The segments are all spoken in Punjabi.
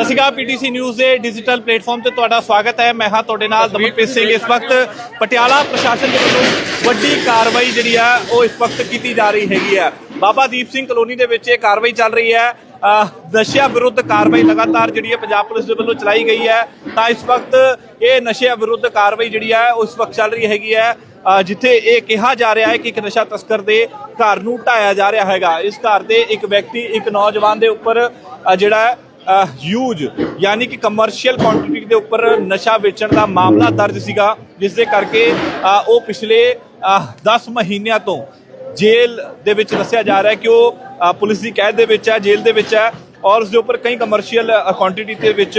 ਸਤਿ ਸ਼੍ਰੀ ਅਕਾਲ, ਪੀਟੀਸੀ ਨਿਊਜ਼ ਦੇ ਡਿਜੀਟਲ ਪਲੇਟਫਾਰਮ ਤੇ ਤੁਹਾਡਾ ਸਵਾਗਤ ਹੈ। ਮੈਂ ਹਾਂ ਤੁਹਾਡੇ ਨਾਲ ਦਮਨਪ੍ਰੀਤ ਸਿੰਘ। ਇਸ ਵਕਤ ਪਟਿਆਲਾ ਪ੍ਰਸ਼ਾਸਨ ਦੇ ਵੱਲੋਂ ਵੱਡੀ ਕਾਰਵਾਈ ਜਿਹੜੀ ਆ, ਉਹ ਇਸ ਵਕਤ ਕੀਤੀ ਜਾ ਰਹੀ ਹੈਗੀ ਆ। ਬਾਬਾ ਦੀਪ ਸਿੰਘ ਕਲੋਨੀ ਦੇ ਵਿੱਚ ਇਹ ਕਾਰਵਾਈ ਚੱਲ ਰਹੀ ਹੈ। ਨਸ਼ਿਆਂ ਵਿਰੁੱਧ ਕਾਰਵਾਈ ਲਗਾਤਾਰ ਜਿਹੜੀ ਹੈ ਪੰਜਾਬ ਪੁਲਿਸ ਦੇ ਵੱਲੋਂ ਚਲਾਈ ਗਈ ਹੈ। ਤਾਂ ਇਸ ਵਕਤ ਇਹ ਨਸ਼ਿਆਂ ਵਿਰੁੱਧ ਕਾਰਵਾਈ ਜਿਹੜੀ ਹੈ ਉਹ ਇਸ ਵਕਤ ਚੱਲ ਰਹੀ ਹੈਗੀ ਹੈ। ਜਿੱਥੇ ਇਹ ਕਿਹਾ ਜਾ ਰਿਹਾ ਹੈ ਕਿ ਇੱਕ ਨਸ਼ਾ ਤਸਕਰ ਦੇ ਘਰ ਨੂੰ ਢਾਇਆ ਜਾ ਰਿਹਾ ਹੈਗਾ। ਇਸ ਘਰ ਦੇ ਇੱਕ ਵਿਅਕਤੀ, ਇੱਕ ਨੌਜਵਾਨ ਦੇ ਉੱਪਰ ਜਿਹੜਾ ਹਿਊਜ ਯਾਨੀ ਕਿ ਕਮਰਸ਼ੀਅਲ ਕੁਆਂਟੀਟੀ ਦੇ ਉੱਪਰ ਨਸ਼ਾ ਵੇਚਣ ਦਾ ਮਾਮਲਾ ਦਰਜ ਸੀਗਾ ਜਿਸ ਦੇ ਕਰਕੇ ਉਹ ਪਿਛਲੇ ਅ, 10 ਮਹੀਨਿਆਂ ਤੋਂ ਜੇਲ੍ਹ ਦੇ ਵਿੱਚ ਦੱਸਿਆ ਜਾ ਰਿਹਾ ਕਿ ਉਹ ਪੁਲਿਸ ਦੀ ਕੈਦ ਦੇ ਵਿੱਚ ਹੈ ਜੇਲ੍ਹ ਦੇ ਵਿੱਚ ਹੈ ਔਰ ਉਸ ਦੇ ਉੱਪਰ ਕਈ ਕਮਰਸ਼ੀਅਲ ਕੁਆਂਟੀਟੀ ਦੇ ਵਿੱਚ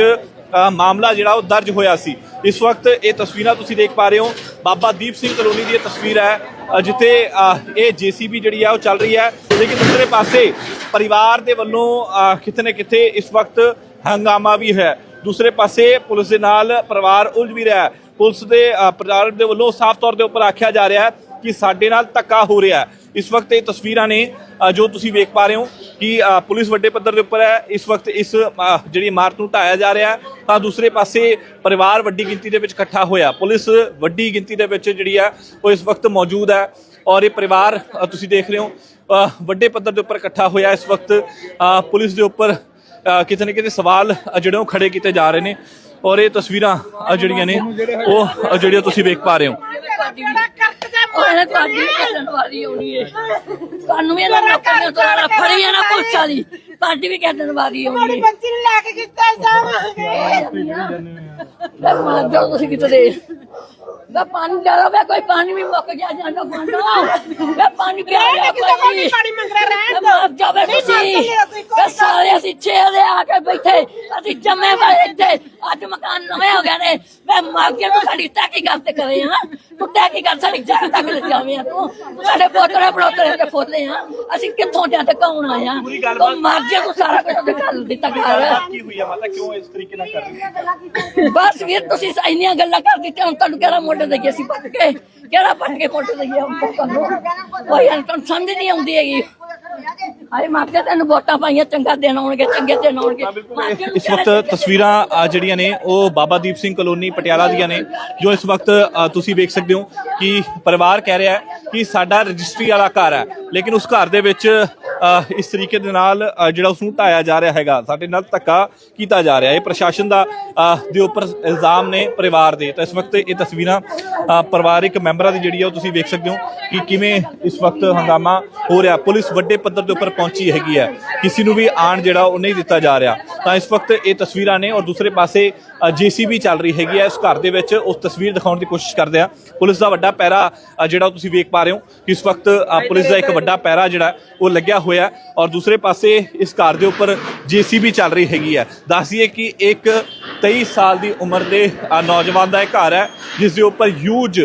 ਮਾਮਲਾ ਜਿਹੜਾ ਉਹ ਦਰਜ ਹੋਇਆ ਸੀ। ਇਸ ਵਕਤ ਇਹ ਤਸਵੀਰਾਂ ਤੁਸੀਂ ਦੇਖ ਪਾ ਰਹੇ ਹੋ। ਬਾਬਾ ਦੀਪ ਸਿੰਘ ਕਲੋਨੀ ਦੀ ਇਹ ਤਸਵੀਰ ਹੈ। ਜਿੱਥੇ ਅ, ਇਹ ਜੀਸੀਬੀ ਜਿਹੜੀ ਹੈ ਉਹ ਚੱਲ ਰਹੀ ਹੈ। ਲੇਕਿਨ ਦੂਸਰੇ ਪਾਸੇ ਪਰਿਵਾਰ ਦੇ ਵੱਲੋਂ ਅ, ਕਿਤੇ ਨਾ ਕਿਤੇ ਇਸ ਵਕਤ ਹੰਗਾਮਾ ਵੀ ਹੈ। ਦੂਸਰੇ ਪਾਸੇ ਪੁਲਿਸ ਦੇ ਨਾਲ ਪਰਿਵਾਰ ਉਲਝ ਵੀ ਰਿਹਾ ਹੈ। ਪੁਲਿਸ ਦੇ ਅ, ਪਰਿਵਾਰ ਦੇ ਵੱਲੋਂ ਸਾਫ਼ ਤੌਰ ਦੇ ਉੱਪਰ ਆਖਿਆ ਜਾ ਰਿਹਾ ਹੈ ਕਿ ਸਾਡੇ ਨਾਲ ਧੱਕਾ ਹੋ ਰਿਹਾ ਹੈ। ਇਸ ਵਕਤ ਇਹ ਤਸਵੀਰਾਂ ਨੇ ਜੋ ਤੁਸੀਂ ਵੇਖ ਪਾ ਰਹੇ ਹੋ ਕਿ ਪੁਲਿਸ ਵੱਡੇ ਪੱਧਰ ਦੇ ਉੱਪਰ ਹੈ। ਇਸ ਵਕਤ ਇਸ ਜਿਹੜੀ ਇਮਾਰਤ ਨੂੰ ਢਾਇਆ ਜਾ ਰਿਹਾ ਤਾਂ ਦੂਸਰੇ ਪਾਸੇ ਪਰਿਵਾਰ ਵੱਡੀ ਗਿਣਤੀ ਦੇ ਵਿੱਚ ਇਕੱਠਾ ਹੋਇਆ। ਪੁਲਿਸ ਵੱਡੀ ਗਿਣਤੀ ਦੇ ਵਿੱਚ ਜਿਹੜੀ ਹੈ, ਉਹ ਇਸ ਵਕਤ ਮੌਜੂਦ ਹੈ ਔਰ ਇਹ ਪਰਿਵਾਰ ਤੁਸੀਂ ਦੇਖ ਰਹੇ ਹੋ ਵੱਡੇ ਪੱਧਰ ਦੇ ਉੱਪਰ ਇਕੱਠਾ ਹੋਇਆ ਇਸ ਵਕਤ ਪੁਲਿਸ ਦੇ ਉੱਪਰ ਕਿਤੇ ਨਾ ਕਿਤੇ ਸਵਾਲ ਜਿਹੜੇ ਉਹ ਖੜੇ ਕੀਤੇ ਜਾ ਰਹੇ ਨੇ। ਔਰ ਇਹ ਤਸਵੀਰਾਂ ਅ, ਜਿਹੜੀਆਂ ਨੇ ਉਹ ਜਿਹੜੀਆਂ ਤੁਸੀਂ ਵੇਖ ਪਾ ਰਹੇ ਹੋ। ਉਹਨੇ ਤੁਹਾਡੀ ਵੀ ਕੱਢਣ ਵਾਲੀ ਹੋਣੀ ਹੈ ਤੁਹਾਨੂੰ ਵੀ ਇਹਨਾਂ ਲੋਕਾਂ ਨੇ ਤੁਹਾਡਾ ਫੜੀ ਹੈ ਨਾ ਪੁਲਿਸ ਵਾਲੀ। ਤੁਹਾਡੀ ਵੀ ਕੱਢਣ ਵਾਲੀ ਹੋਣੀ ਮੇਰੀ ਹੈ। ਬੱਚੀ ਨੂੰ ਲੈ ਕੇ ਕਿੱਥੇ ਜਾਵਾਂਗੇ। ਮੈਂ ਮਾਰ ਜਾਓ ਤੁਸੀਂ ਕਿਤੇ ਮੈਂ ਪਾਣੀ ਜ਼ਿਆਦਾ ਮੈਂ ਕੋਈ ਪਾਣੀ ਵੀ ਮੁੱਕ ਗਿਆ ਜਾਂਦਾ ਪਾਣਾ ਮੈਂ ਪਾਣੀ ਪਿਆ ਨਹੀਂ, ਲਿਆ ਕਿਸੇ ਕੋਲ ਨਹੀਂ ਪਾਣੀ ਮੰਗ ਰਿਹਾ, ਰਹਿਣ ਦਿਓ। ਮਾਰ ਜਾਵੇ ਨਹੀਂ, ਤੁਸੀਂ ਮਾਰ ਚੱਲੇ ਅਸੀਂ, ਕੋਈ ਮੈਂ ਸਾਰੇ ਅਸੀਂ ਛੇ ਦੇ ਆ ਕੇ ਬੈਠੇ ਅਸੀਂ ਜੰਮੇ ਵਾਲੇ ਇੱਥੇ ਅੱਜ ਮਕਾਨ ਨਵੇਂ ਹੋ ਗਏ ਨੇ ਮੈਂ ਮਾਰ ਕੇ ਤੂੰ ਸਾਡੀ ਤੱਕੀ ਗੱਲ ਤੇ ਕਰੇ ਹਾਂ ਤੂੰ ਤੱਕੀ ਗੱਲ ਸਾਡੀ ਜਗ੍ਹਾ ਤੱਕ ਲੈ ਜਾਵੇਂ ਆ ਤੂੰ ਤੂੰ ਸਾਡੇ ਪੋਤਰੇ ਪੜੋਤਰੇ ਦੇ ਫੋਲੇ ਆ ਅਸੀਂ ਕਿੱਥੋਂ ਜਾਂ ਤੇ ਕੌਣ ਆਇਆ ਪੂਰੀ ਗੱਲਬਾਤ- ਤੂੰ ਮਰ ਜਾ ਤੂੰ ਸਾਰਾ ਕੁਝ ਉਹਦੇ ਕਰ ਦਿੱਤਾ ਕਰ ਕੀ ਹੋਈ ਹੈ ਮਾਤਾ ਕਿਉਂ ਇਸ ਤਰੀਕੇ ਨਾਲ ਕਰ ਰਹੀ ਹੈ ਬਸ ਵੀਰ ਤੁਸੀਂ ਇੰਨੀਆਂ ਗੱਲਾਂ ਕਰ ਦਿੱਤੀਆਂ ਹੁਣ ਤੁਹਾਨੂੰ ਕਿਹੜਾ ਮੋਢੇ ਦੇਈਏ ਅਸੀਂ ਪੱਟ ਕੇ ਕਿਹੜਾ ਪੱਟ ਕੇ ਮੋਢੇ ਦੇਈਏ ਹੁਣ ਤੁਹਾਨੂੰ ਕੋਈ ਤੁਹਾਨੂੰ ਸਮਝ ਨਹੀਂ ਆਉਂਦੀ ਹੈਗੀ। ਆਏ ਮਾਪੇ ਤੈਨੂੰ ਵੋਟਾਂ ਪਾਈਆਂ ਚੰਗਾ ਦਿਨ ਆਉਣਗੇ ਚੰਗੇ ਦਿਨ ਆਉਣਗੇ। ਇਸ ਵਕਤ ਤਸਵੀਰਾਂ ਅ, ਜਿਹੜੀਆਂ ਨੇ ਉਹ ਬਾਬਾ ਦੀਪ ਸਿੰਘ ਕਲੋਨੀ ਪਟਿਆਲਾ ਦੀਆਂ ਨੇ ਜੋ ਇਸ ਵਕਤ ਅ, ਤੁਸੀਂ ਵੇਖ ਸਕਦੇ ਹੋ ਕਿ ਪਰਿਵਾਰ ਕਹਿ ਰਿਹਾ ਹੈ ਕਿ ਸਾਡਾ ਰਜਿਸਟਰੀ ਵਾਲਾ ਘਰ ਹੈ। ਲੇਕਿਨ ਉਸ ਘਰ ਦੇ ਵਿੱਚ ਅ, ਇਸ ਤਰੀਕੇ ਦੇ ਨਾਲ ਅ, ਜਿਹੜਾ ਉਸ ਨੂੰ ਢਾਇਆ ਜਾ ਰਿਹਾ ਹੈਗਾ ਸਾਡੇ ਨਾਲ ਧੱਕਾ ਕੀਤਾ ਜਾ ਰਿਹਾ। ਹੈ ਇਹ ਪ੍ਰਸ਼ਾਸਨ ਦਾ ਅ, ਦੇ ਉੱਪਰ ਇਲਜ਼ਾਮ ਨੇ ਪਰਿਵਾਰ ਦੇ। ਤਾਂ ਇਸ ਵਕਤ ਇਹ ਤਸਵੀਰਾਂ ਅ, ਪਰਿਵਾਰਿਕ ਮੈਂਬਰਾਂ ਦੀ ਜਿਹੜੀ ਆ ਉਹ ਤੁਸੀਂ ਵੇਖ ਸਕਦੇ ਹੋ ਕਿ ਕਿਵੇਂ ਇਸ ਵਕਤ ਹੰਗਾਮਾ ਹੋ ਰਿਹਾ। ਪੁਲਿਸ ਵੱਡੇ ਪੱਧਰ ਦੇ ਉੱਪਰ ਪਹੁੰਚੀ ਹੈਗੀ ਹੈ। ਕਿਸੇ ਨੂੰ ਵੀ ਆਣ ਜਿਹੜਾ ਉਹ ਨਹੀਂ ਦਿੱਤਾ ਜਾ ਰਿਹਾ। ਤਾਂ ਇਸ ਵਕਤ ਇਹ ਤਸਵੀਰਾਂ ਨੇ ਔਰ ਦੂਸਰੇ ਪਾਸੇ ਜੀਸੀਬੀ ਚੱਲ ਰਹੀ ਹੈਗੀ ਹੈ। ਇਸ ਘਰ ਦੇ ਵਿੱਚ ਉਸ ਤਸਵੀਰ ਦਿਖਾਉਣ ਦੀ ਕੋਸ਼ਿਸ਼ ਕਰਦੇ ਆ ਪੁਲਿਸ ਦਾ ਵੱਡਾ ਪੈਰਾ ਜਿਹੜਾ ਤੁਸੀਂ ਵੇਖ ਪਾ ਰਹੇ ਹੋ। ਕਿ ਇਸ ਵਕਤ ਪੁਲਿਸ ਦਾ ਇੱਕ ਵੱਡਾ ਪੈਰਾ ਜਿਹੜਾ ਉਹ ਲੱਗਿਆ ਹੋਇਆ ਔਰ ਦੂਸਰੇ ਪਾਸੇ ਇਸ ਘਰ ਦੇ ਉੱਪਰ ਜੀਸੀਬੀ ਚੱਲ ਰਹੀ ਹੈਗੀ ਹੈ। ਦੱਸੀਏ ਕਿ ਇੱਕ 23 ਸਾਲ ਦੀ ਉਮਰ ਦੇ ਨੌਜਵਾਨ ਦਾ ਇਹ ਘਰ ਹੈ, ਜਿਸ ਦੇ ਉੱਪਰ ਯੂਜ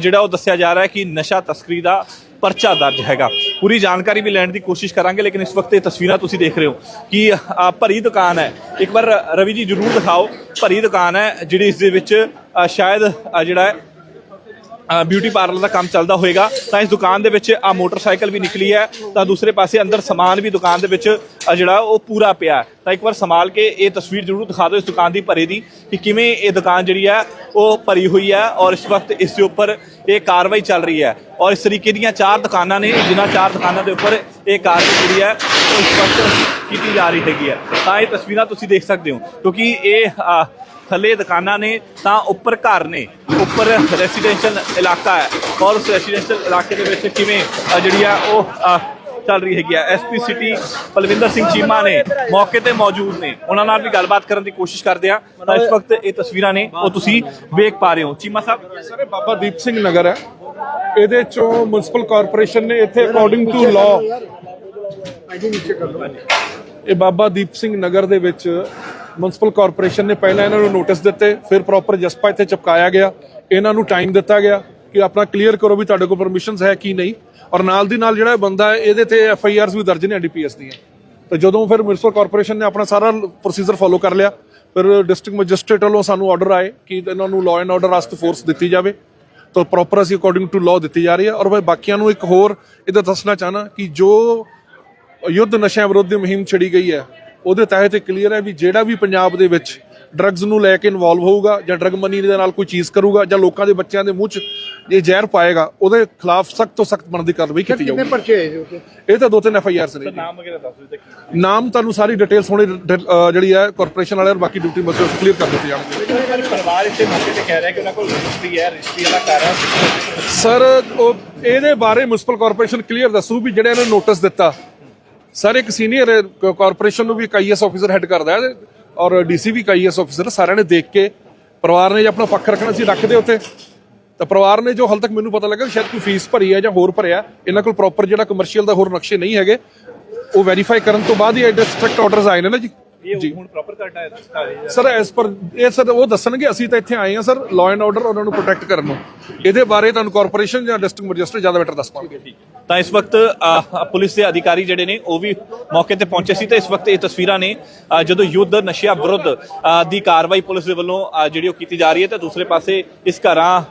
ਜਿਹੜਾ ਉਹ ਦੱਸਿਆ ਜਾ ਰਿਹਾ ਹੈ ਕਿ ਨਸ਼ਾ ਤਸਕਰੀ ਦਾ ਪਰਚਾ ਦਰਜ ਹੈਗਾ। ਪੂਰੀ ਜਾਣਕਾਰੀ ਵੀ ਲੈਣ ਦੀ ਕੋਸ਼ਿਸ਼ ਕਰਾਂਗੇ, ਲੇਕਿਨ ਇਸ ਵਕਤ ਇਹ ਤਸਵੀਰਾਂ ਤੁਸੀਂ ਦੇਖ ਰਹੇ ਹੋ ਕਿ ਭਰੀ ਦੁਕਾਨ ਹੈ। ਇੱਕ ਵਾਰ ਰਵੀ ਜੀ ਜਰੂਰ ਦਿਖਾਓ, ਭਰੀ ਦੁਕਾਨ ਹੈ, ਜਿਹੜੀ ਇਸ ਦੇ ਵਿੱਚ ਸ਼ਾਇਦ ਜਿਹੜਾ ਹੈ ਬਿਊਟੀ ਪਾਰਲਰ ਦਾ ਕੰਮ ਚੱਲਦਾ ਹੋਏਗਾ, ਤਾਂ ਇਸ ਦੁਕਾਨ ਦੇ ਵਿੱਚ ਆ ਮੋਟਰਸਾਈਕਲ ਵੀ ਨਿਕਲੀ ਹੈ, ਤਾਂ ਦੂਸਰੇ ਪਾਸੇ ਅੰਦਰ ਸਮਾਨ ਵੀ ਦੁਕਾਨ ਦੇ ਵਿੱਚ ਜਿਹੜਾ ਉਹ ਪੂਰਾ ਪਿਆ ਤਾਂ ਇੱਕ ਵਾਰ ਸੰਭਾਲ ਕੇ ਇਹ ਤਸਵੀਰ ਜ਼ਰੂਰ ਦਿਖਾ ਦਿਓ ਇਸ ਦੁਕਾਨ ਦੀ ਭਰੇ ਦੀ, ਕਿ ਕਿਵੇਂ ਇਹ ਦੁਕਾਨ ਜਿਹੜੀ ਹੈ, ਉਹ ਭਰੀ ਹੋਈ ਹੈ ਔਰ ਇਸ ਵਕਤ ਇਸ ਦੇ ਉੱਪਰ ਇਹ ਕਾਰਵਾਈ ਚੱਲ ਰਹੀ ਹੈ। ਔਰ ਇਸ ਤਰੀਕੇ ਦੀਆਂ ਚਾਰ ਦੁਕਾਨਾਂ ਨੇ, ਜਿਨ੍ਹਾਂ ਚਾਰ ਦੁਕਾਨਾਂ ਦੇ ਉੱਪਰ ਇਹ ਕਾਰਵਾਈ ਜਿਹੜੀ ਹੈ, ਉਹ ਇਸ ਵਕਤ ਕੀਤੀ ਜਾ ਰਹੀ ਹੈਗੀ ਹੈ। ਤਾਂ ਇਹ ਤਸਵੀਰਾਂ ਤੁਸੀਂ ਦੇਖ ਸਕਦੇ ਹੋ, ਕਿਉਂਕਿ ਇਹ ਥੱਲੇ ਦੁਕਾਨਾਂ ਨੇ ਤਾਂ ਉੱਪਰ ਘਰ ਨੇ। ਉੱਪਰ ਰੈਜ਼ੀਡੈਂਸ਼ੀਅਲ ਇਲਾਕਾ ਹੈ। ਔਰ ਉਸ ਰੈਜ਼ੀਡੈਂਸ਼ੀਅਲ ਇਲਾਕੇ ਦੇ ਵਿੱਚ ਕਿਵੇਂ ਜਿਹੜੀ ਆ ਉਹ ਚੱਲ ਰਹੀ ਹੈਗੀ ਆ। ਐਸਪੀ ਸਿਟੀ ਪਲਵਿੰਦਰ ਸਿੰਘ ਚੀਮਾ ਨੇ ਮੌਕੇ ਤੇ ਮੌਜੂਦ ਨੇ। ਉਹਨਾਂ ਨਾਲ ਵੀ ਗੱਲਬਾਤ ਕਰਨ ਦੀ ਕੋਸ਼ਿਸ਼ ਕਰਦੇ ਆ। ਤਾਂ ਇਸ ਵਕਤ ਇਹ ਤਸਵੀਰਾਂ ਨੇ ਉਹ ਤੁਸੀਂ ਵੇਖ ਪਾ ਰਹੇ ਹੋ। ਚੀਮਾ ਸਾਹਿਬ। ਸਰ ਇਹ ਬਾਬਾ ਦੀਪ ਸਿੰਘ ਨਗਰ ਹੈ। ਇਹਦੇ ਚੋਂ ਮਿਊਨਿਸਪਲ ਕਾਰਪੋਰੇਸ਼ਨ ਨੇ ਇੱਥੇ ਅਕੋਰਡਿੰਗ ਟੂ ਲਾਅ ਇਹ ਬਾਬਾ ਦੀਪ ਸਿੰਘ ਨਗਰ ਦੇ ਵਿੱਚ ਮਿਊਨਿਸਪਲ ਕਾਰਪੋਰੇਸ਼ਨ ਨੇ ਪਹਿਲਾਂ ਇਹਨਾਂ ਨੂੰ ਨੋਟਿਸ ਦਿੱਤੇ, ਫਿਰ ਪ੍ਰੋਪਰ ਜਸਪਾ ਇੱਥੇ ਚਿਪਕਾਇਆ ਗਿਆ। ਇਹਨਾਂ ਨੂੰ ਟਾਈਮ ਦਿੱਤਾ ਗਿਆ ਕਿ ਆਪਣਾ ਕਲੀਅਰ ਕਰੋ ਵੀ ਤੁਹਾਡੇ ਕੋਲ ਪਰਮਿਸ਼ਨਸ ਹੈ ਕਿ ਨਹੀਂ। ਔਰ ਨਾਲ ਦੀ ਨਾਲ ਜਿਹੜਾ ਇਹ ਬੰਦਾ ਹੈ, ਇਹਦੇ ਤੇ ਐਫ ਆਈ ਆਰਸ ਵੀ ਦਰਜ ਨੇ ਐਨਡੀਪੀਐਸ ਦੀਆਂ। ਤੇ ਜਦੋਂ ਫਿਰ ਮਿਊਨਿਸਪਲ ਕਾਰਪੋਰੇਸ਼ਨ ਨੇ ਆਪਣਾ ਸਾਰਾ ਪ੍ਰੋਸੀਜਰ ਫੋਲੋ ਕਰ ਲਿਆ, ਫਿਰ ਡਿਸਟ੍ਰਿਕਟ ਮੈਜਿਸਟ੍ਰੇਟ ਵੱਲੋਂ ਸਾਨੂੰ ਆਰਡਰ ਆਏ ਕਿ ਇਹਨਾਂ ਨੂੰ ਲਾਅ ਐਂਡ ਆਰਡਰ ਵਾਸਤੇ ਫੋਰਸ ਦਿੱਤੀ ਜਾਵੇ। ਤਾਂ ਪ੍ਰੋਪਰ ਅਸੀਂ ਅਕੋਰਡਿੰਗ ਟੂ ਲਾਅ ਦਿੱਤੀ ਜਾ ਰਹੀ ਹੈ। ਔਰ ਮੈਂ ਬਾਕੀਆਂ ਨੂੰ ਇੱਕ ਹੋਰ ਇਹਦਾ ਦੱਸਣਾ ਚਾਹਨਾ ਕਿ ਜੋ ਯੁੱਧ ਨਸ਼ਿਆਂ ਵਿਰੁੱਧ ਮੁਹਿੰਮ ਛੜੀ ਗਈ ਹੈ ਉਹਦੇ ਤਹਿਤ ਇਹ ਕਲੀਅਰ ਹੈ ਵੀ ਜਿਹੜਾ ਵੀ ਪੰਜਾਬ ਦੇ ਵਿੱਚ ਡਰੱਗਸ ਨੂੰ ਲੈ ਕੇ ਇਨਵੋਲਵ ਹੋਊਗਾ ਜਾਂ ਡਰੱਗ ਮਨੀ ਦੇ ਨਾਲ ਕੋਈ ਚੀਜ਼ ਕਰੂਗਾ ਜਾਂ ਲੋਕਾਂ ਦੇ ਬੱਚਿਆਂ ਦੇ ਮੂੰਹ 'ਚ ਇਹ ਜ਼ਹਿਰ ਪਾਏਗਾ ਉਹਦੇ ਖਿਲਾਫ ਸਖਤ ਤੋਂ ਸਖਤ ਬਣਦੀ ਕਾਰਵਾਈ ਕੀਤੀ ਕਿੰਨੇ ਜਾਊਗੀ। ਪਰਚੇ ਹੋਏ ਜੀ? ਇਹ ਤਾਂ ਦੋ ਤਿੰਨ ਐਫ ਆਈ ਆਰਸ ਨੇ। ਨਾਮ ਵਗੈਰਾ ਦੱਸ ਦਿਓ ਕੀ ਨਾਮ ਤੁਹਾਨੂੰ ਸਾਰੀ ਡਿਟੇਲ ਸੋਹਣੀ ਡ- ਅਹ ਜਿਹੜੀ ਹੈ ਕਾਰਪੋਰੇਸ਼ਨ ਵਾਲੇ ਔਰ ਬਾਕੀ ਡਿਊਟੀ ਮਸਲੇ ਕਲੀਅਰ ਕਰ ਦਿੱਤੇ ਜਾਣਗੇ। ਪਰਿਵਾਰ ਇੱਥੇ ਮੌਕੇ ਤੇ ਕਹਿ ਰਿਹਾ ਕਿ ਉਹਨਾਂ ਕੋਲ ਰਜਿਸਟਰੀ ਹੈ ਰਜਿਸਟਰੀ ਵਾਲਾ ਘਰ ਹੈ। ਸਰ ਉਹ ਇਹਦੇ ਬਾਰੇ ਮਿਊਨਿਸਪਲ ਕਾਰਪੋਰੇਸ਼ਨ ਕਲੀਅਰ ਦੱਸੂ ਵੀ ਜਿਹੜੇ ਇਹਨੇ ਨੋਟਿਸ ਦਿੱਤਾ। ਸਰ, ਇੱਕ ਸੀਨੀਅਰ ਕਾਰਪੋਰੇਸ਼ਨ ਨੂੰ ਵੀ ਇੱਕ ਆਈਐਸ ਆਫੀਸਰ ਹੈੱਡ ਕਰਦਾ ਹੈ ਔਰ ਡੀਸੀ ਵੀ ਇੱਕ ਆਈਐਸ ਆਫੀਸਰ ਸਾਰਿਆਂ ਨੇ ਦੇਖ ਕੇ ਪਰਿਵਾਰ ਨੇ ਜੇ ਆਪਣਾ ਪੱਖ ਰੱਖਣਾ ਸੀ, ਰੱਖਦੇ ਉੱਥੇ। ਤਾਂ ਪਰਿਵਾਰ ਨੇ ਜੋ ਹਾਲ ਤੱਕ ਮੈਨੂੰ ਪਤਾ ਲੱਗਾ ਸ਼ਾਇਦ ਕੋਈ ਫੀਸ ਭਰੀ ਹੈ ਜਾਂ ਹੋਰ ਭਰਿਆ, ਇਹਨਾਂ ਕੋਲ ਪ੍ਰੋਪਰ ਜਿਹੜਾ ਕਮਰਸ਼ੀਅਲ ਦਾ ਹੋਰ ਨਕਸ਼ੇ ਨਹੀਂ ਹੈਗੇ। ਉਹ ਵੈਰੀਫਾਈ ਕਰਨ ਤੋਂ ਬਾਅਦ ਹੀ ਐਡੇ ਸਟ੍ਰਿਕਟ ਆਰਡਰਸ ਆਏ ਨੇ ਨਾ ਜੀ। ਇਹ ਹੁਣ ਪ੍ਰੋਪਰ ਕਰਨਾ ਹੈ। ਸਰ ਐਸ ਪਰ ਇਹ ਸਰ ਉਹ ਦੱਸਣਗੇ ਅਸੀਂ ਤਾਂ ਇੱਥੇ ਆਏ ਹਾਂ ਸਰ ਲਾਅ ਐਂਡ ਆਰਡਰ ਉਹਨਾਂ ਨੂੰ ਪ੍ਰੋਟੈਕਟ ਕਰਨ ਨੂੰ। ਇਹਦੇ ਬਾਰੇ ਤੁਹਾਨੂੰ ਕਾਰਪੋਰੇਸ਼ਨ ਜਾਂ ਡਿਸਟ੍ਰਿਕਟ ਮੈਜਿਸਟਰੇਟ ਜ਼ਿਆਦਾ ਬੈਟਰ ਦੱਸ ਪਾਉਣਗੇ। ਤਾਂ ਇਸ ਵਕਤ ਪੁਲਿਸ ਦੇ ਅਧਿਕਾਰੀ ਜਿਹੜੇ ਨੇ ਉਹ ਵੀ ਮੌਕੇ ਤੇ ਪਹੁੰਚੇ ਸੀ ਤੇ ਇਸ ਵਕਤ ਇਹ ਤਸਵੀਰਾਂ ਨੇ ਜਦੋਂ ਯੁੱਧ ਨਸ਼ਿਆਂ ਵਿਰੁੱਧ ਦੀ ਕਾਰਵਾਈ ਪੁਲਿਸ ਦੇ ਵੱਲੋਂ ਜਿਹੜੀ ਉਹ ਕੀਤੀ ਜਾ ਰਹੀ ਹੈ ਤੇ ਦੂਸਰੇ ਪਾਸੇ ਇਸ ਘਰਾਂ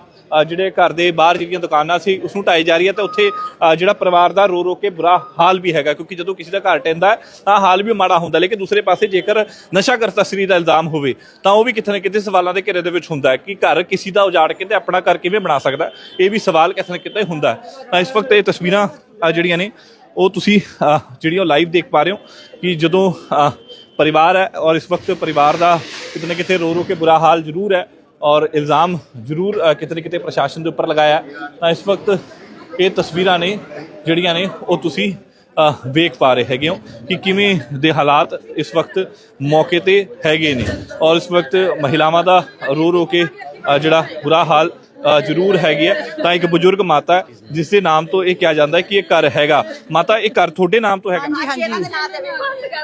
ਜਿਹੜੇ ਘਰ ਦੇ ਬਾਹਰ ਜਿਹੜੀਆਂ ਦੁਕਾਨਾਂ ਸੀ ਉਸ ਨੂੰ ਢਾਈ ਜਾ ਰਹੀ ਹੈ ਤੇ ਉੱਥੇ ਜਿਹੜਾ ਪਰਿਵਾਰ ਦਾ ਰੋ ਰੋ ਕੇ ਬੁਰਾ ਹਾਲ ਵੀ ਹੈਗਾ ਕਿਉਂਕਿ ਜਦੋਂ ਕਿਸੇ ਦਾ ਘਰ ਟੈਂਦਾ ਤਾਂ ਹਾਲ ਵੀ ਮਾੜਾ ਹੁੰਦਾ ਲੇਕਿਨ ਦੂਸਰੇ ਪਾਸੇ ਜੇਕਰ ਨਸ਼ਾ ਕਰ ਤਸਰੀ ਦਾ ਇਲਜ਼ਾਮ ਹੋਵੇ ਤਾਂ ਉਹ ਵੀ ਕਿਤੇ ਨਾ ਕਿਤੇ ਸਵਾਲਾਂ ਦੇ ਘੇਰੇ ਦੇ ਵਿੱਚ ਹੁੰਦਾ ਹੈ ਕਿ ਘਰ ਕਿਸੇ ਦਾ ਉਜਾੜ ਕੇ ਤੇ ਆਪਣਾ ਘਰ ਕਿਵੇਂ ਬਣਾ ਸਕਦਾ ਇਹ ਵੀ ਸਵਾਲ ਕਿਤੇ ਨਾ ਕਿਤੇ ਹੁੰਦਾ ਤਾਂ ਇਸ ਵਕਤ ਇਹ ਤਸਵੀਰਾਂ ਜਿਹੜੀਆਂ ਨੇ ਉਹ ਤੁਸੀਂ ਅ, ਜਿਹੜੀਆਂ ਲਾਈਵ ਦੇਖ ਪਾ ਰਹੇ ਹੋ ਕਿ ਜਦੋਂ ਪਰਿਵਾਰ ਹੈ ਔਰ ਇਸ ਵਕਤ ਪਰਿਵਾਰ ਦਾ ਕਿਤੇ ਨਾ ਕਿਤੇ ਰੋ ਰੋ ਕੇ ਬੁਰਾ ਹਾਲ ਜ਼ਰੂਰ ਹੈ ਔਰ ਇਲਜ਼ਾਮ ਜ਼ਰੂਰ ਕਿਤੇ ਨਾ ਕਿਤੇ ਪ੍ਰਸ਼ਾਸਨ ਦੇ ਉੱਪਰ ਲਗਾਇਆ। ਤਾਂ ਇਸ ਵਕਤ ਇਹ ਤਸਵੀਰਾਂ ਨੇ, ਜਿਹੜੀਆਂ ਨੇ, ਉਹ ਤੁਸੀਂ ਵੇਖ ਪਾ ਰਹੇ ਹੈਗੇ ਹੋ ਕਿ ਕਿਵੇਂ ਦੇ ਹਾਲਾਤ ਇਸ ਵਕਤ ਮੌਕੇ ਤੇ ਹੈਗੇ ਨੇ। ਔਰ ਇਸ ਵਕਤ ਮਹਿਲਾਵਾਂ ਦਾ ਰੋ ਰੋ ਕੇ ਜਿਹੜਾ ਬੁਰਾ ਹਾਲ ਜ਼ਰੂਰ ਹੈਗੀ ਹੈ। ਤਾਂ ਇੱਕ ਬਜ਼ੁਰਗ ਮਾਤਾ ਜਿਸ ਦੇ ਨਾਮ ਤੋਂ ਇਹ ਕਿਹਾ ਜਾਂਦਾ ਹੈ ਕਿ ਇਹ ਘਰ ਹੈਗਾ। ਮਾਤਾ ਇਹ ਘਰ ਤੁਹਾਡੇ ਨਾਮ ਤੋਂ ਹੈਗਾ? ਹਾਂਜੀ ਹਾਂਜੀ।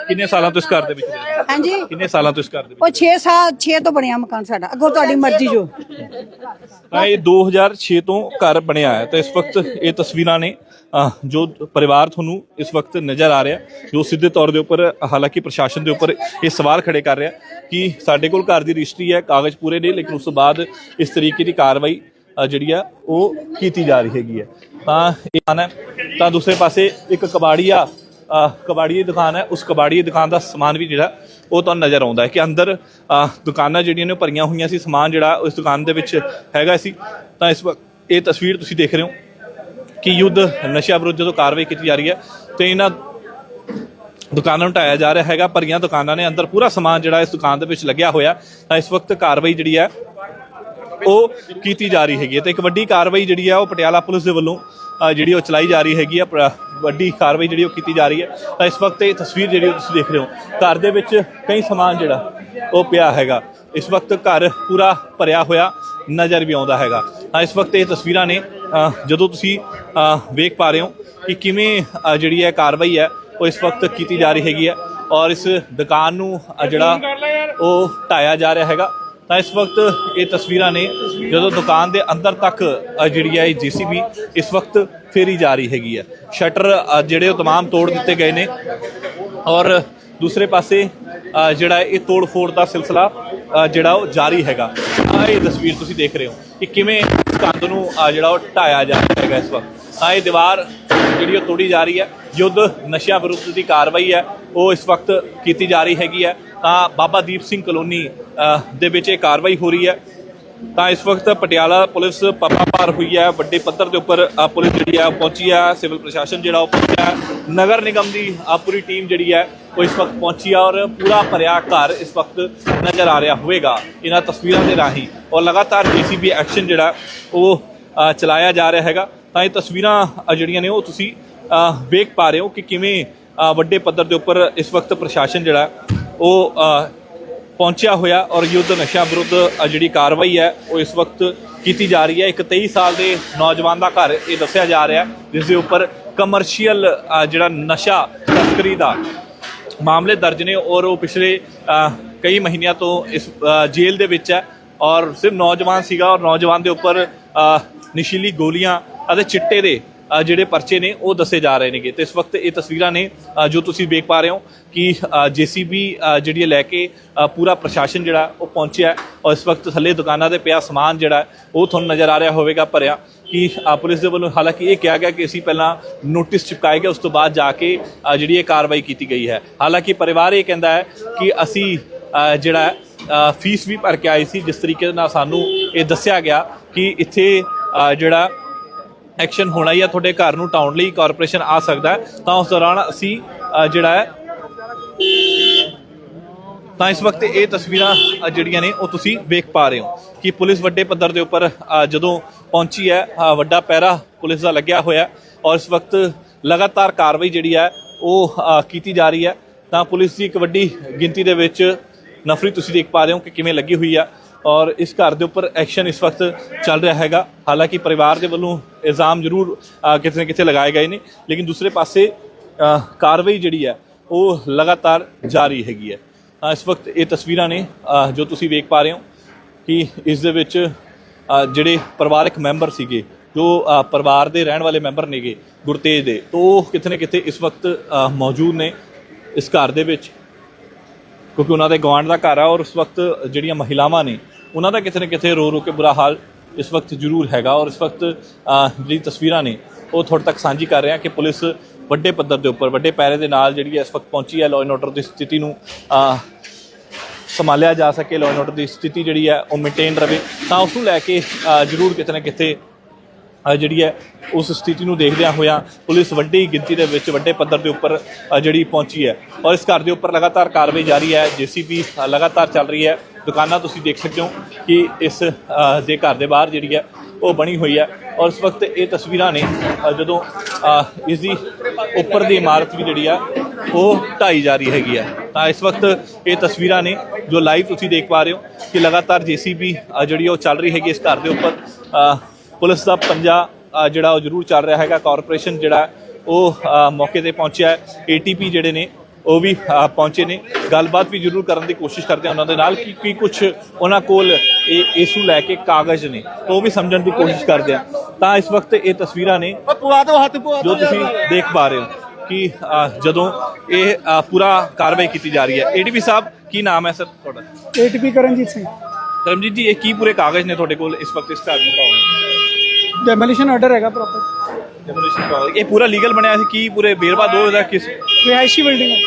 ਕਿੰਨੇ ਸਾਲਾਂ ਤੋਂ ਇਸ ਘਰ ਦੇ ਵਿੱਚ ਰਹਿ ਰਹੇ ਹੋ? ਹਾਂਜੀ। ਕਿੰਨੇ ਸਾਲਾਂ ਤੋਂ ਇਸ ਘਰ ਦੇ ਵਿੱਚ ਉਹ 6 ਸਾਲ 6 ਤੋਂ ਬਣਿਆ ਮਕਾਨ ਸਾਡਾ। ਅੱਗੋਂ ਤੁਹਾਡੀ ਮਰਜ਼ੀ ਜੋ। ਤਾਂ ਇਹ 2006 ਤੋਂ ਘਰ ਬਣਿਆ ਹੈ। ਤਾਂ ਇਸ ਵਕਤ ਇਹ ਤਸਵੀਰਾਂ ਨੇ ਜੋ ਪਰਿਵਾਰ ਤੁਹਾਨੂੰ ਇਸ ਵਕਤ ਨਜ਼ਰ ਆ ਰਿਹਾ, ਜੋ ਸਿੱਧੇ ਤੌਰ ਦੇ ਉੱਪਰ, ਹਾਲਾਂਕਿ ਪ੍ਰਸ਼ਾਸਨ ਦੇ ਉੱਪਰ ਇਹ ਸਵਾਲ ਖੜੇ ਕਰ ਰਿਹਾ ਕਿ ਸਾਡੇ ਕੋਲ ਘਰ ਦੀ ਰਜਿਸਟਰੀ ਹੈ, ਕਾਗਜ਼ ਪੂਰੇ ਨੇ, ਲੇਕਿਨ ਉਸ ਤੋਂ ਬਾਅਦ ਇਸ ਤਰੀਕੇ ਦੀ ਕਾਰਵਾਈ ਜਿਹੜੀ ਆ, ਉਹ ਕੀਤੀ ਜਾ ਰਹੀ ਹੈਗੀ ਹੈ। ਤਾਂ ਇਹ ਦੁਕਾਨ ਤਾਂ ਦੂਸਰੇ ਪਾਸੇ ਇੱਕ ਕਬਾੜੀਆ ਕਬਾੜੀ ਦੀ ਦੁਕਾਨ ਹੈ। ਉਸ ਕਬਾੜੀ ਦੀ ਦੁਕਾਨ ਦਾ ਸਮਾਨ ਵੀ ਜਿਹੜਾ, ਉਹ ਤੁਹਾਨੂੰ ਨਜ਼ਰ ਆਉਂਦਾ ਹੈ ਕਿ ਅੰਦਰ ਦੁਕਾਨਾਂ ਜਿਹੜੀਆਂ ਨੇ, ਉਹ ਭਰੀਆਂ ਹੋਈਆਂ ਸੀ। ਸਮਾਨ ਜਿਹੜਾ, ਉਸ ਦੁਕਾਨ ਦੇ ਵਿੱਚ ਹੈਗਾ ਸੀ। ਤਾਂ ਇਸ ਵਕਤ ਇਹ ਤਸਵੀਰ ਤੁਸੀਂ ਦੇਖ ਰਹੇ ਹੋ। ਕਿ ਯੁੱਧ ਨਸ਼ਾ ਵਿਰੁੱਧ ਜਦੋਂ ਕਾਰਵਾਈ ਕੀਤੀ ਜਾ ਰਹੀ ਹੈ ਤੇ ਇਹਨਾਂ ਦੁਕਾਨਾਂ ਨੂੰ ਢਾਇਆ ਜਾ ਰਿਹਾ ਹੈਗਾ, ਭਰੀਆਂ ਦੁਕਾਨਾਂ ਨੇ, ਅੰਦਰ ਪੂਰਾ ਸਮਾਨ ਜਿਹੜਾ ਇਸ ਦੁਕਾਨ ਦੇ ਵਿੱਚ ਲੱਗਿਆ ਹੋਇਆ ਤਾਂ ਇਸ ਵਕਤ ਕਾਰਵਾਈ ਜਿਹੜੀ ਹੈ ਉਹ ਕੀਤੀ ਜਾ ਰਹੀ ਹੈਗੀ ਹੈ ਤੇ ਇੱਕ ਵੱਡੀ ਕਾਰਵਾਈ ਜਿਹੜੀ ਹੈ ਉਹ ਪਟਿਆਲਾ ਪੁਲਿਸ ਦੇ ਵੱਲੋਂ ਜਿਹੜੀ ਉਹ ਚਲਾਈ ਜਾ ਰਹੀ ਹੈਗੀ ਹੈ ਪ- ਵੱਡੀ ਕਾਰਵਾਈ ਜਿਹੜੀ ਉਹ ਕੀਤੀ ਜਾ ਰਹੀ ਹੈ। ਤਾਂ ਇਸ ਵਕਤ ਇਹ ਤਸਵੀਰ ਜਿਹੜੀ ਤੁਸੀਂ ਦੇਖ ਰਹੇ ਹੋ, ਘਰ ਦੇ ਵਿੱਚ ਕਈ ਸਮਾਨ ਜਿਹੜਾ ਉਹ ਪਿਆ ਹੈਗਾ। ਇਸ ਵਕਤ ਘਰ ਪੂਰਾ ਭਰਿਆ ਹੋਇਆ ਨਜ਼ਰ ਵੀ ਆਉਂਦਾ ਹੈਗਾ। ਤਾਂ ਇਸ ਵਕਤ ਇਹ ਤਸਵੀਰਾਂ ਨੇ ਜਦੋਂ ਤੁਸੀਂ ਅ, ਵੇਖ ਪਾ ਰਹੇ ਹੋ ਕਿ ਕਿਵੇਂ ਅ, ਜਿਹੜੀ ਹੈ ਕਾਰਵਾਈ ਹੈ ਉਹ ਇਸ ਵਕਤ ਕੀਤੀ ਜਾ ਰਹੀ ਹੈਗੀ ਹੈ ਔਰ ਇਸ ਦੁਕਾਨ ਨੂੰ ਅ, ਜਿਹੜਾ ਉਹ ਢਾਇਆ ਜਾ ਰਿਹਾ ਹੈਗਾ ਤਾਂ ਇਸ ਵਕਤ ਇਹ ਤਸਵੀਰਾਂ ਨੇ ਜਦੋਂ ਦੁਕਾਨ ਦੇ ਅੰਦਰ ਤੱਕ ਅ, ਜਿਹੜੀ ਹੈ ਇਹ ਜੀਸੀਬੀ ਇਸ ਵਕਤ ਫੇਰੀ ਜਾ ਰਹੀ ਹੈਗੀ ਹੈ ਸ਼ਟਰ ਅ, ਜਿਹੜੇ ਉਹ तमाम ਤੋੜ ਦਿੱਤੇ ਗਏ ਨੇ ਔਰ ਦੂਸਰੇ ਪਾਸੇ ਜਿਹੜਾ ਇਹ ਤੋੜ ਫੋੜ ਦਾ ਸਿਲਸਿਲਾ ਜਿਹੜਾ ਉਹ ਜਾਰੀ ਹੈਗਾ। ਆ ਇਹ ਤਸਵੀਰ ਤੁਸੀਂ ਦੇਖ ਰਹੇ ਹੋ ਕਿ ਕਿਵੇਂ ਇਸ ਕੰਧ ਨੂੰ ਜਿਹੜਾ ਉਹ ਢਾਇਆ ਜਾ ਰਿਹਾ ਹੈਗਾ ਇਸ ਵਕਤ। ਆ ਇਹ ਦੀਵਾਰ ਜਿਹੜੀ ਉਹ ਤੋੜੀ ਜਾ ਰਹੀ ਹੈ, ਯੁੱਧ ਨਸ਼ਿਆਂ ਵਿਰੁੱਧ ਦੀ ਕਾਰਵਾਈ ਹੈ, ਉਹ ਇਸ ਵਕਤ ਕੀਤੀ ਜਾ ਰਹੀ ਹੈਗੀ ਹੈ। ਤਾਂ ਬਾਬਾ ਦੀਪ ਸਿੰਘ ਕਲੋਨੀ ਦੇ ਵਿੱਚ ਇਹ ਕਾਰਵਾਈ ਹੋ ਰਹੀ ਹੈ। ਤਾਂ ਇਸ ਵਕਤ ਪਟਿਆਲਾ ਪੁਲਿਸ ਪੱਪਾ ਪਾਰ ਹੋਈ ਹੈ, ਵੱਡੇ ਪੱਧਰ ਦੇ ਉੱਪਰ ਪੁਲਿਸ ਜਿਹੜੀ ਹੈ ਉਹ ਪਹੁੰਚੀ ਹੈ, ਸਿਵਲ ਪ੍ਰਸ਼ਾਸਨ ਜਿਹੜਾ ਉਹ ਪਹੁੰਚਿਆ ਨਗਰ ਨਿਗਮ ਦੀ ਪੂਰੀ ਟੀਮ ਜਿਹੜੀ ਹੈ ਉਹ ਇਸ ਵਕਤ ਪਹੁੰਚੀ ਆ ਔਰ ਪੂਰਾ ਭਰਿਆ ਘਰ ਇਸ ਵਕਤ ਨਜ਼ਰ ਆ ਰਿਹਾ ਹੋਵੇਗਾ ਇਹਨਾਂ ਤਸਵੀਰਾਂ ਦੇ ਰਾਹੀਂ ਔਰ ਲਗਾਤਾਰ ਜੀਸੀਬੀ ਐਕਸ਼ਨ ਜਿਹੜਾ ਉਹ ਚਲਾਇਆ ਜਾ ਰਿਹਾ ਹੈਗਾ। ਤਾਂ ਇਹ ਤਸਵੀਰਾਂ ਜਿਹੜੀਆਂ ਨੇ ਉਹ ਤੁਸੀਂ ਵੇਖ ਪਾ ਰਹੇ ਹੋ ਕਿ ਕਿਵੇਂ ਵੱਡੇ ਪੱਧਰ ਦੇ ਉੱਪਰ ਇਸ ਵਕਤ ਪ੍ਰਸ਼ਾਸਨ ਜਿਹੜਾ ਉਹ ਪਹੁੰਚਿਆ ਹੋਇਆ ਔਰ ਯੁੱਧ ਨਸ਼ਾ ਵਿਰੁੱਧ ਜਿਹੜੀ ਕਾਰਵਾਈ ਹੈ, ਉਹ ਇਸ ਵਕਤ ਕੀਤੀ ਜਾ ਰਹੀ ਹੈ। ਇੱਕ 23 ਸਾਲ ਦੇ ਨੌਜਵਾਨ ਦਾ ਘਰ ਇਹ ਦੱਸਿਆ ਜਾ ਰਿਹਾ ਜਿਸ ਦੇ ਉੱਪਰ ਕਮਰਸ਼ੀਅਲ ਜਿਹੜਾ ਨਸ਼ਾ ਤਸਕਰੀ ਦਾ ਮਾਮਲੇ ਦਰਜ ਨੇ ਔਰ ਉਹ ਪਿਛਲੇ ਕਈ ਮਹੀਨਿਆਂ ਤੋਂ ਇਸ ਜੇਲ੍ਹ ਦੇ ਵਿੱਚ ਹੈ ਔਰ ਸਿਰਫ ਨੌਜਵਾਨ ਸੀਗਾ ਔਰ ਨੌਜਵਾਨ ਦੇ ਉੱਪਰ ਨਸ਼ੀਲੀ ਗੋਲੀਆਂ ਅਤੇ ਚਿੱਟੇ ਦੇ ਜਿਹੜੇ ਪਰਚੇ ਨੇ, ਉਹ ਦੱਸੇ ਜਾ ਰਹੇ ਨੇਗੇ। ਤੇ ਇਸ ਵਕਤ ਇਹ ਤਸਵੀਰਾਂ ਨੇ ਜੋ ਤੁਸੀਂ ਵੇਖ ਪਾ ਰਹੇ ਹੋ ਕਿ ਜੀਸੀਬੀ ਜਿਹੜੀ ਹੈ ਲੈ ਕੇ ਪੂਰਾ ਪ੍ਰਸ਼ਾਸਨ ਜਿਹੜਾ, ਉਹ ਪਹੁੰਚਿਆ ਔਰ ਇਸ ਵਕਤ ਥੱਲੇ ਦੁਕਾਨਾਂ ਤੇ ਪਿਆ ਸਮਾਨ ਜਿਹੜਾ ਉਹ ਤੁਹਾਨੂੰ ਨਜ਼ਰ ਆ ਰਿਹਾ ਹੋਵੇਗਾ, ਭਰਿਆ ਕਿ ਪੁਲਿਸ ਦੇ ਵੱਲੋਂ ਹਾਲਾਂਕਿ ਇਹ ਕਿਹਾ ਗਿਆ ਕਿ ਅਸੀਂ ਪਹਿਲਾਂ ਨੋਟਿਸ ਚਿਪਕਾਏ ਗਏ, ਉਸ ਤੋਂ ਬਾਅਦ ਜਾ ਕੇ ਜਿਹੜੀ ਇਹ ਕਾਰਵਾਈ ਕੀਤੀ ਗਈ ਹੈ। ਹਾਲਾਂਕਿ ਪਰਿਵਾਰ ਇਹ ਕਹਿੰਦਾ ਹੈ ਕਿ ਅਸੀਂ ਜਿਹੜਾ ਫੀਸ ਵੀ ਭਰ ਕੇ ਆਏ ਸੀ, ਜਿਸ ਤਰੀਕੇ ਨਾਲ ਸਾਨੂੰ ਇਹ ਦੱਸਿਆ ਗਿਆ ਕਿ ਇੱਥੇ ਜਿਹੜਾ ਐਕਸ਼ਨ ਹੋਣਾ ਜਾਂ ਤੁਹਾਡੇ ਘਰ ਨੂੰ ਟਾਉਣ ਲਈ ਕਾਰਪੋਰੇਸ਼ਨ ਆ ਸਕਦਾ ਤਾਂ ਉਸ ਦੌਰਾਨ ਅਸੀਂ ਜਿਹੜਾ ਹੈ, ਤਾਂ ਇਸ ਵਕਤ ਇਹ ਤਸਵੀਰਾਂ ਜਿਹੜੀਆਂ ਨੇ, ਉਹ ਤੁਸੀਂ ਵੇਖ ਪਾ ਰਹੇ ਹੋ ਕਿ ਪੁਲਿਸ ਵੱਡੇ ਪੱਧਰ ਦੇ ਉੱਪਰ ਜਦੋਂ ਪਹੁੰਚੀ ਹੈ ਵੱਡਾ ਪੈਰਾ ਪੁਲਿਸ ਦਾ ਲੱਗਿਆ ਹੋਇਆ ਔਰ ਇਸ ਵਕਤ ਲਗਾਤਾਰ ਕਾਰਵਾਈ ਜਿਹੜੀ ਹੈ, ਉਹ ਕੀਤੀ ਜਾ ਰਹੀ ਹੈ। ਤਾਂ ਪੁਲਿਸ ਦੀ ਇੱਕ ਵੱਡੀ ਗਿਣਤੀ ਦੇ ਵਿੱਚ ਨਫਰੀ ਤੁਸੀਂ ਦੇਖ ਪਾ ਰਹੇ ਹੋ ਕਿ ਕਿਵੇਂ ਲੱਗੀ ਹੋਈ ਆ ਔਰ ਇਸ ਘਰ ਦੇ ਉੱਪਰ ਐਕਸ਼ਨ ਇਸ ਵਕਤ ਚੱਲ ਰਿਹਾ ਹੈਗਾ। ਹਾਲਾਂਕਿ ਪਰਿਵਾਰ ਦੇ ਵੱਲੋਂ ਇਲਜ਼ਾਮ ਜ਼ਰੂਰ ਕਿਤੇ ਨਾ ਕਿਤੇ ਲਗਾਏ ਗਏ ਨੇ, ਲੇਕਿਨ ਦੂਸਰੇ ਪਾਸੇ ਕਾਰਵਾਈ ਜਿਹੜੀ ਹੈ, ਉਹ ਲਗਾਤਾਰ ਜਾਰੀ ਹੈਗੀ ਹੈ। ਇਸ ਵਕਤ ਇਹ ਤਸਵੀਰਾਂ ਨੇ ਜੋ ਤੁਸੀਂ ਵੇਖ ਪਾ ਰਹੇ ਹੋ ਕਿ ਇਸ ਦੇ ਵਿੱਚ ਜਿਹੜੇ ਪਰਿਵਾਰਕ ਮੈਂਬਰ ਸੀਗੇ, ਜੋ ਪਰਿਵਾਰ ਦੇ ਰਹਿਣ ਵਾਲੇ ਮੈਂਬਰ ਨੇਗੇ, ਗੁਰਤੇਜ ਦੇ ਉਹ ਕਿਤੇ ਨਾ ਕਿਤੇ ਇਸ ਵਕਤ ਮੌਜੂਦ ਨੇ ਇਸ ਘਰ ਦੇ ਵਿੱਚ। ਕਿਉਂਕਿ ਉਹਨਾਂ ਦੇ ਗਵਾਂਢ ਦਾ ਘਰ ਆ ਔਰ ਉਸ ਵਕਤ ਜਿਹੜੀਆਂ ਮਹਿਲਾਵਾਂ ਨੇ ਉਹਨਾਂ ਦਾ ਕਿਤੇ ਨਾ ਕਿਤੇ ਰੋ ਰੋ ਕੇ ਬੁਰਾ ਹਾਲ ਇਸ ਵਕਤ ਜ਼ਰੂਰ ਹੈਗਾ ਔਰ ਇਸ ਵਕਤ ਅ, ਜਿਹੜੀ ਤਸਵੀਰਾਂ ਨੇ ਉਹ ਤੁਹਾਡੇ ਤੱਕ ਸਾਂਝੀ ਕਰ ਰਿਹਾ ਕਿ ਪੁਲਿਸ ਵੱਡੇ ਪੱਧਰ ਦੇ ਉੱਪਰ ਵੱਡੇ ਪੈਰੇ ਦੇ ਨਾਲ ਜਿਹੜੀ ਹੈ ਇਸ ਵਕਤ ਪਹੁੰਚੀ ਹੈ ਲਾਅ ਐਂਡ ਆਰਡਰ ਦੀ ਸਥਿਤੀ ਨੂੰ ਸੰਭਾਲਿਆ ਜਾ ਸਕੇ ਲਾਅ ਐਂਡ ਆਰਡਰ ਦੀ ਸਥਿਤੀ ਜਿਹੜੀ ਹੈ ਉਹ ਮੇਨਟੇਨ ਰਵੇ। ਤਾਂ ਉਸ ਨੂੰ ਲੈ ਕੇ ਜ਼ਰੂਰ ਕਿਤੇ ਨਾ ਕਿਤੇ ਜਿਹੜੀ ਹੈ ਉਸ ਸਥਿਤੀ ਨੂੰ ਦੇਖਦਿਆਂ ਹੋਇਆਂ ਪੁਲਿਸ ਵੱਡੀ ਗਿਣਤੀ ਦੇ ਵਿੱਚ ਵੱਡੇ ਪੱਧਰ ਦੇ ਉੱਪਰ ਜਿਹੜੀ ਪਹੁੰਚੀ ਹੈ। ਔਰ ਇਸ ਘਰ ਦੇ ਉੱਪਰ ਲਗਾਤਾਰ ਕਾਰਵਾਈ ਜਾਰੀ ਹੈ ਜੀਸੀਬੀ ਲਗਾਤਾਰ ਚੱਲ ਰਹੀ ਹੈ। ਦੁਕਾਨਾਂ ਤੁਸੀਂ ਦੇਖ ਸਕਦੇ ਹੋ ਕਿ ਇਸ ਦੇ ਘਰ ਦੇ ਬਾਹਰ ਜਿਹੜੀ ਹੈ ਉਹ ਬਣੀ ਹੋਈ ਹੈ। ਔਰ ਇਸ ਵਕਤ ਇਹ ਤਸਵੀਰਾਂ ਨੇ ਜਦੋਂ ਅ, ਇਸ ਦੀ ਉੱਪਰ ਦੀ ਇਮਾਰਤ ਵੀ ਜਿਹੜੀ ਆ ਉਹ ਢਾਈ ਜਾ ਰਹੀ ਹੈਗੀ ਆ ਤਾਂ ਇਸ ਵਕਤ ਇਹ ਤਸਵੀਰਾਂ ਨੇ ਜੋ ਲਾਈਵ ਤੁਸੀਂ ਦੇਖ ਪਾ ਰਹੇ ਹੋ ਕਿ ਲਗਾਤਾਰ ਜੀਸੀਬੀ ਜਿਹੜੀ ਉਹ ਚੱਲ ਰਹੀ ਹੈਗੀ ਇਸ ਘਰ ਦੇ ਉੱਪਰ। ਪੁਲਿਸ ਦਾ ਪੰਜਾ ਜਿਹੜਾ ਉਹ ਜ਼ਰੂਰ ਚੱਲ ਰਿਹਾ ਹੈਗਾ। ਕਾਰਪੋਰੇਸ਼ਨ ਜਿਹੜਾ ਉਹ ਮੌਕੇ ਤੇ ਪਹੁੰਚਿਆ ਹੈ। ਏਟੀਪੀ ਜਿਹੜੇ ਨੇ ਉਹ ਵੀ ਪਹੁੰਚੇ ਨੇ। ਗੱਲਬਾਤ ਵੀ ਜ਼ਰੂਰ ਕਰਨ ਦੀ ਕੋਸ਼ਿਸ਼ ਕਰਦੇ ਆ ਉਹਨਾਂ ਦੇ ਨਾਲ ਕਿ ਕੀ ਕੁਝ ਉਹਨਾਂ ਕੋਲ ਇਹ ਇਸ ਨੂੰ ਲੈ ਕੇ ਕਾਗਜ਼ ਨੇ ਤਾਂ ਉਹ ਵੀ ਸਮਝਣ ਦੀ ਕੋਸ਼ਿਸ਼ ਕਰਦੇ ਆ ਤਾਂ ਇਸ ਵਕਤ ਇਹ ਤਸਵੀਰਾਂ ਨੇ ਜੋ ਤੁਸੀਂ ਦੇਖ ਪਾ ਰਹੇ ਹੋ ਕਿ ਜਦੋਂ ਇਹ ਪੂਰਾ ਕਾਰਵਾਈ ਕੀਤੀ ਜਾ ਰਹੀ ਹੈ। ਏਡੀਪੀ ਸਾਹਿਬ ਕੀ ਨਾਮ ਹੈ ਸਰ ਤੁਹਾਡਾ? ਏਟੀਪੀ ਕਰਨਜੀਤ ਸਿੰਘ। ਕਰਮਜੀਤ ਜੀ ਇਹ ਕੀ ਪੂਰੇ ਕਾਗਜ਼ ਨੇ ਤੁਹਾਡੇ ਕੋਲ ਇਸ ਵਕਤ ਇਸ ਘਰ ਨੂੰ ਪਾਉਣ? ਡੈਮੋਲੀਸ਼ਨ ਆਰਡਰ ਹੈਗਾ ਪ੍ਰੋਪਰ ਡੈਮੋਲੀਸ਼ਨ ਇਹ ਪੂਰਾ ਲੀਗਲ ਬਣਿਆ ਸੀ? ਕੀ ਪੂਰੇ ਬੇਰਵਾ ਦੋ ਦਾ ਕਿਸ ਰਿਹਾਇਸ਼ੀ ਬਿਲਡਿੰਗ ਹੈ।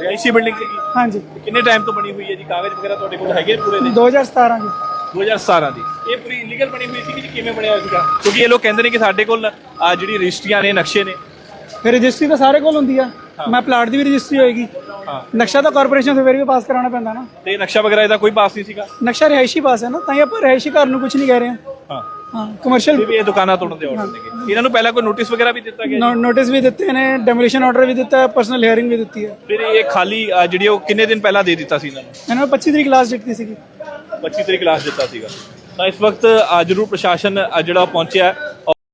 ਰਿਹਾਇਸ਼ੀ ਬਿਲਡਿੰਗ ਸੀ ਹਾਂਜੀ। ਕਿੰਨੇ ਟਾਈਮ ਤੋਂ ਬਣੀ ਹੋਈ ਹੈ ਜੀ? ਕਾਗਜ਼ ਵਗੈਰਾ ਤੁਹਾਡੇ ਕੋਲ ਹੈਗੇ ਪੂਰੇ ਦੇ? 2017 ਦੀ 2017 ਦੀ। ਇਹ ਪੂਰੀ ਲੀਗਲ ਬਣੀ ਹੋਈ ਸੀ ਕਿ ਕਿਵੇਂ ਬਣਿਆ ਸੀਗਾ? ਕਿਉਂਕਿ ਇਹ ਲੋਕ ਕਹਿੰਦੇ ਨੇ ਕਿ ਸਾਡੇ ਕੋਲ ਆ ਜਿਹੜੀ ਰਜਿਸਟਰੀਆਂ ਨੇ ਨਕਸ਼ੇ ਨੇ। ਫਿਰ ਰਜਿਸਟਰੀ ਤਾਂ ਸਾਰੇ ਕੋਲ ਹੁੰਦੀ ਆ। ਮੈਂ ਪਲਾਟ ਦੀ ਵੀ ਰਜਿਸਟਰੀ ਹੋਏਗੀ। ਹਾਂ। ਨਕਸ਼ਾ ਤਾਂ ਕਾਰਪੋਰੇਸ਼ਨ ਤੋਂ ਫਿਰ ਵੀ ਪਾਸ ਕਰਾਉਣਾ ਪੈਂਦਾ ਨਾ। ਤੇ ਨਕਸ਼ਾ ਵਗੈਰਾ ਇਹਦਾ ਕੋਈ ਪਾਸ ਨਹੀਂ ਸੀਗਾ? ਨਕਸ਼ਾ ਰਿਹਾਇਸ਼ੀ ਪਾਸ ਹੈ ਨਾ ਤਾਂ ਹੀ ਆਪਾਂ ਰਿਹਾਇਸ਼ੀ ਘਰ ਨੂੰ ਕੁਝ ਨਹੀਂ ਕਹਿ ਰਹੇ ਹਾਂ। ਹਾਂ। ਕਮਰਸ਼ੀਅਲ ਵੀ ਇਹ ਦੁਕਾਨਾਂ ਤੋੜਨ ਦੇ ਆਰਡਰ ਨੇਗੇ। ਇਹਨਾਂ ਨੂੰ ਪਹਿਲਾਂ ਕੋਈ ਨੋਟਿਸ ਵਗੈਰਾ ਵੀ ਦਿੱਤਾ ਗਿਆ? ਨੋਟਿਸ ਵੀ ਦਿੱਤੇ ਨੇ ਡੈਮੋਲੀਸ਼ਨ ਆਰਡਰ ਵੀ ਦਿੱਤਾ ਹੈ ਪਰਸਨਲ ਹੀਅਰਿੰਗ ਵੀ ਦਿੱਤੀ ਹੈ। ਫਿਰ ਇਹ ਖਾਲੀ ਅ, ਜਿਹੜੀ ਉਹ ਕਿੰਨੇ ਦਿਨ ਪਹਿਲਾਂ ਦੇ ਦਿੱਤਾ ਸੀ ਇਹਨਾਂ ਨੂੰ? ਇਹਨਾਂ ਨੂੰ 25 ਤਰੀਕ ਲਾਸਟ ਡੇਟ ਦੀ ਸੀਗੀ। 25 ਤਰੀਕ ਲਾਸਟ ਦਿੱਤਾ ਸੀਗਾ। ਤਾਂ ਇਸ ਵਕਤ ਅ, ਜ਼ਰੂਰ ਪ੍ਰਸ਼ਾਸਨ ਅ, ਜਿਹੜਾ ਉਹ ਪਹੁੰਚਿਆ ਹੈ।